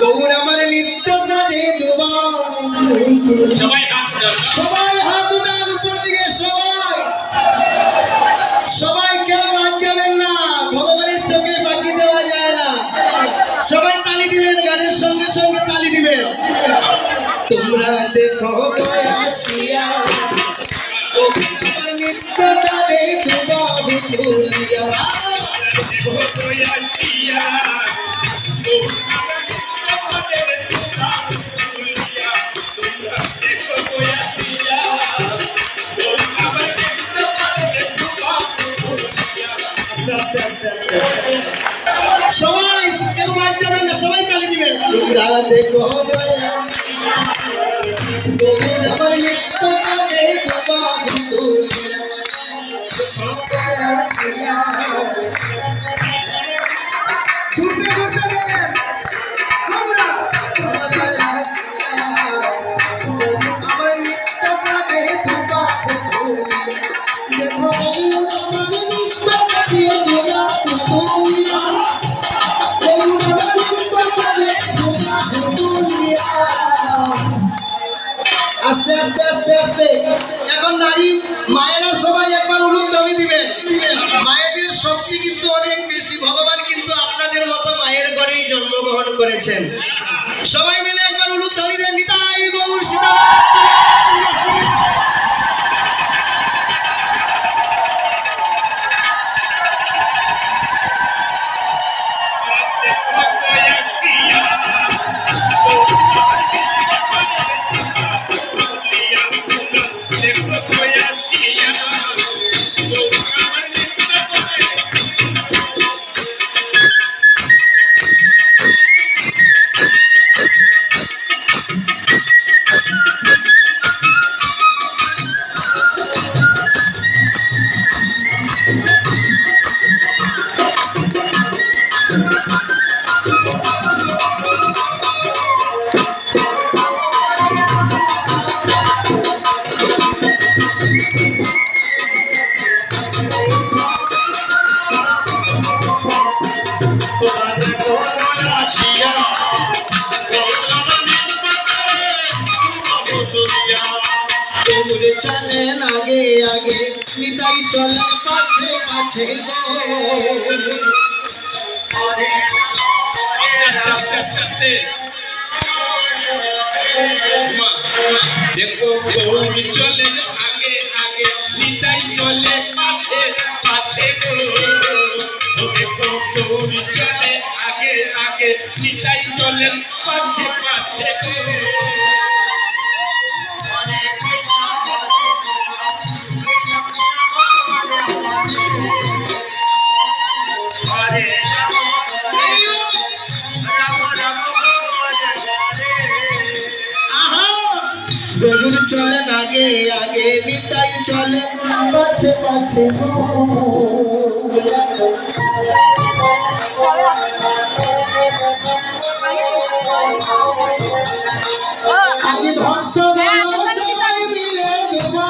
গৌর আমার নিত্য কাজে সবাই সবাই হাত উঠান উপর দিকে সবাই। সবাই কেউ বাদ যাবেন না ভগবানের চোখে বাকি দেওয়া যায় না। সবাই তালি দিবেন গানের সঙ্গে সঙ্গে তালি দিবেন। তোমরা দেখো আসিয়া গোবিন্দ আমার জন্মগ্রহণ সবাই মিলে চলেন আগে আগে নিতাই চলেন পাছে পাছে। দেখো গৌর চলে আগে আগে নিতাই চলে পাছে পাছে দেখো গৌর চলে আগে আগে নিতাই চলে পাছে পাছে চলেন আগে আগে নিতাই চলেন পাছে পাছে আগে ভক্ত সবাই মিলে দেবা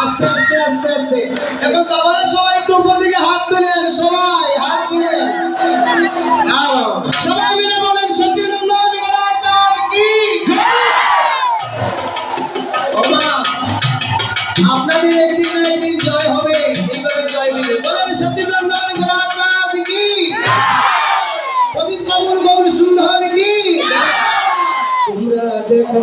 আস্তে আস্তে আস্তে আস্তে এখন বাবারা সবাই একটু উপর দিকে হাত তুলেন সবাই হাত তুলেন হ্যাঁ। সবাই মিলে বলেন কি? আপনাদের একদিন একদিন জয় হবে, এইভাবে জয় মিলে বলেন মহারাজ কি? প্রদীপ বাবুর গৌর সুন্দর কি? দেখো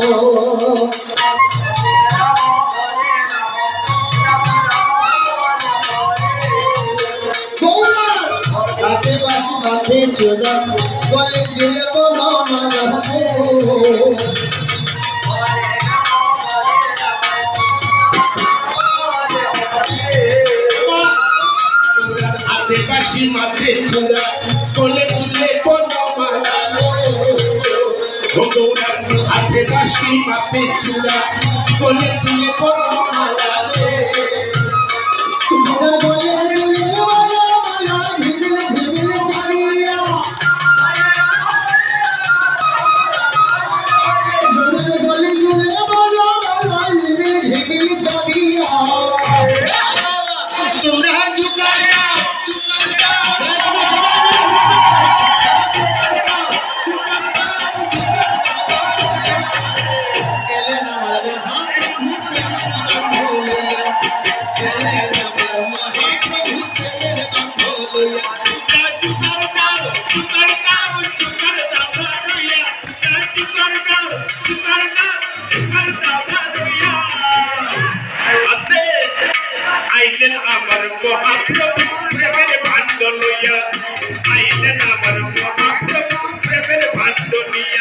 তোরা বলে দিলে হাতে বাঁশি মাতে চূড়া বলে বনমালা ও গৌরার হাতে বাঁশি মাতে চূড়া বলে তোমরা মহাপ্রভু প্রেমের ভাণ্ড লইয়া আইলেন আমার মহাপ্রভু প্রেমের ভাণ্ড লইয়া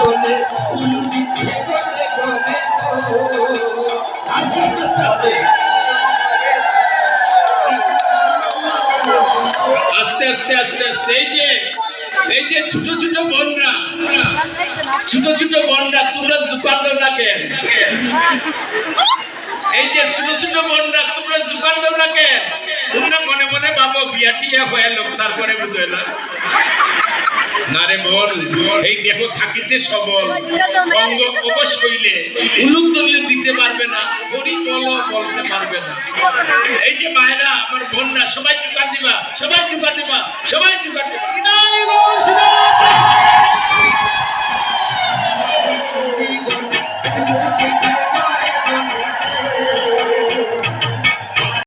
করে উলুটি ঘনে ঘনে আস্তে আস্তে আস্তে আস্তে আস্তে আস্তে এই যে এই যে ছোট ছোট বোনরা, ছোট ছোট বোনরা, তোমরা দোকান দাও না কেন এই যে ছোট ছোট বোনরা, তোমরা দোকান দাও না কেন তোমরা মনে মনে ভাবো বিয়া টিয়া হয়ে লোক তারপরে বুঝলে না। না রে এই দেহ থাকিতে সবল। অঙ্গ অবশ হইলে উলুক দলীয় দিতে পারবে না হরি বল বলতে পারবে না। এই যে মায়েরা, আমার বোনরা, সবাই দোকান দিবা, সবাই দোকান দিবা, সবাই দোকান দিবা।